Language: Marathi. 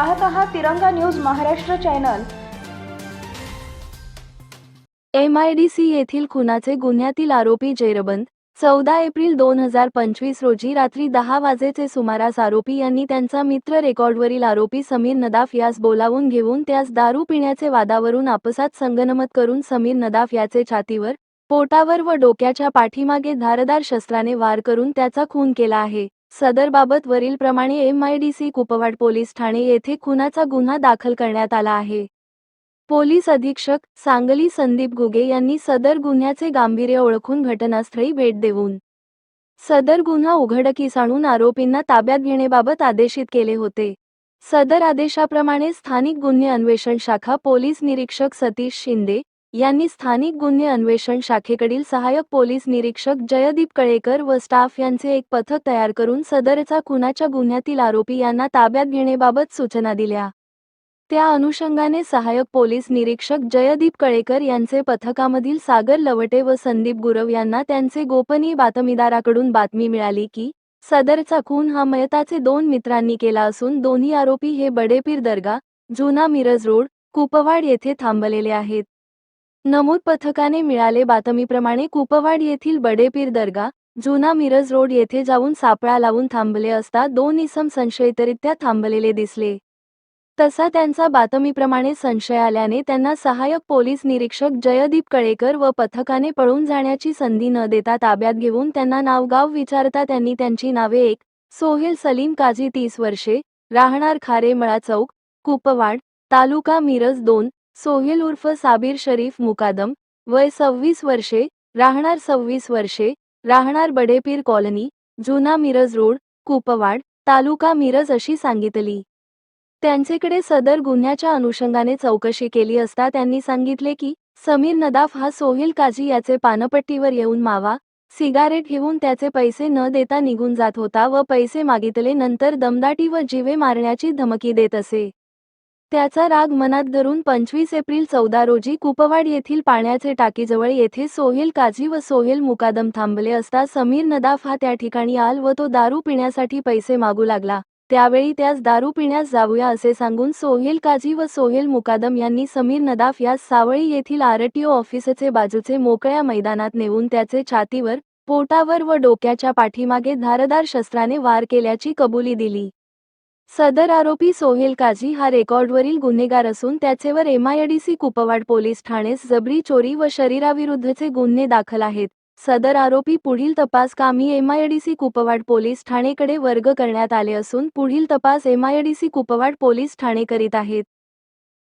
पाहत आहात Tiranga news Maharashtra channel. M I D C येथील खुनाचे गुन्ह्यातील आरोपी जेरबंद चौदा एप्रिल दोन हजार पंचवीस रोजी रात्री दहा वाजेचे सुमारास आरोपी यांनी त्यांचा मित्र रेकॉर्डवरील आरोपी समीर नदाफ यास बोलावून घेऊन त्यास दारू पिण्याचे वादावरून आपसात संगनमत करून समीर नदाफ याचे छातीवर पोटावर व डोक्याच्या पाठीमागे धारदार शस्त्राने वार करून त्याचा खून केला आहे. सदरबाबत वरीलप्रमाणे M I D C Kupwad police Thane येथे खुनाचा गुन्हा दाखल करण्यात आला आहे. पोलीस अधीक्षक सांगली संदीप गुगे यांनी सदर गुन्ह्याचे गांभीर्य ओळखून घटनास्थळी भेट देऊन सदर गुन्हा उघडकीस आणून आरोपींना ताब्यात घेण्याबाबत आदेशित केले होते. सदर आदेशाप्रमाणे स्थानिक गुन्हे अन्वेषण शाखा पोलीस निरीक्षक सतीश शिंदे यांनी स्थानिक गुन्हे अन्वेषण शाखेकडील सहाय्यक पोलीस निरीक्षक जयदीप कळेकर व स्टाफ यांचे एक पथक तयार करून सदरचा खुनाच्या गुन्ह्यातील आरोपी यांना ताब्यात घेण्याबाबत सूचना दिल्या. त्या अनुषंगाने सहाय्यक पोलीस निरीक्षक जयदीप कळेकर यांचे पथकामधील सागर लवटे व संदीप गुरव यांना त्यांचे गोपनीय बातमीदाराकडून बातमी मिळाली की सदरचा खून हा मयताचे दोन मित्रांनी केला असून दोन्ही आरोपी हे बडेपीर दर्गा जुना मिरज रोड कुपवाड येथे थांबलेले आहेत. नमूद पथकाने मिळाले बातमीप्रमाणे कुपवाड येथील बडेपीर दर्गा जुना मिरज रोड येथे जाऊन सापळा लावून थांबले असता दोन इसम संशयितरित्या थांबलेले दिसले. तसा त्यांचा बातमीप्रमाणे संशय आल्याने त्यांना सहाय्यक पोलीस निरीक्षक जयदीप कळेकर व पथकाने पळून जाण्याची संधी न देता ताब्यात घेऊन त्यांना नावगाव विचारता त्यांनी त्यांची नावे एक सोहेल सलीम काझी तीस वर्षे राहणार खारेमळा चौक कुपवाड तालुका मिरज दोन सोहेल उर्फ साबीर शरीफ मुकादम वय सव्वीस वर्षे राहणार सव्वीस वर्षे राहणार बडेपीर कॉलनी जुना मिरज रोड कुपवाड तालुका मिरज अशी सांगितली. त्यांचेकडे सदर गुन्ह्याच्या अनुषंगाने चौकशी केली असता त्यांनी सांगितले की समीर नदाफ हा सोहेल काझी याचे पानपट्टीवर येऊन मावा सिगारेट घेऊन त्याचे पैसे न देता निघून जात होता व पैसे मागितले नंतर दमदाटी व जीवे मारण्याची धमकी देत असे. त्याचा राग मनात धरून पंचवीस एप्रिल चौदा रोजी कुपवाड येथील पाण्याचे टाकीजवळ येथे सोहेल काझी व सोहेल मुकादम थांबले असता समीर नदाफ हा त्या ठिकाणी आल व तो दारू पिण्यासाठी पैसे मागू लागला. त्यावेळी त्यास दारू पिण्यास जाऊया असे सांगून सोहेल काझी व सोहेल मुकादम यांनी समीर नदाफ यास सावळी येथील आरटीओ ऑफिसचे बाजूचे मोकळ्या मैदानात नेऊन त्याचे छातीवर पोटावर व डोक्याच्या पाठीमागे धारदार शस्त्राने वार केल्याची कबुली दिली. सदर आरोपी सोहेल काझी हा रेकॉर्डवरील गुन्हेगार असून त्याचेवर एमआयडीसी कुपवाड पोलीस ठाणेस जबरी चोरी व शरीराविरुद्धचे गुन्हे दाखल आहेत. सदर आरोपी पुढील तपास कामी एमआयडीसी कुपवाड पोलीस ठाणेकडे वर्ग करण्यात आले असून पुढील तपास एमआयडीसी कुपवाड पोलीस ठाणे करीत आहेत.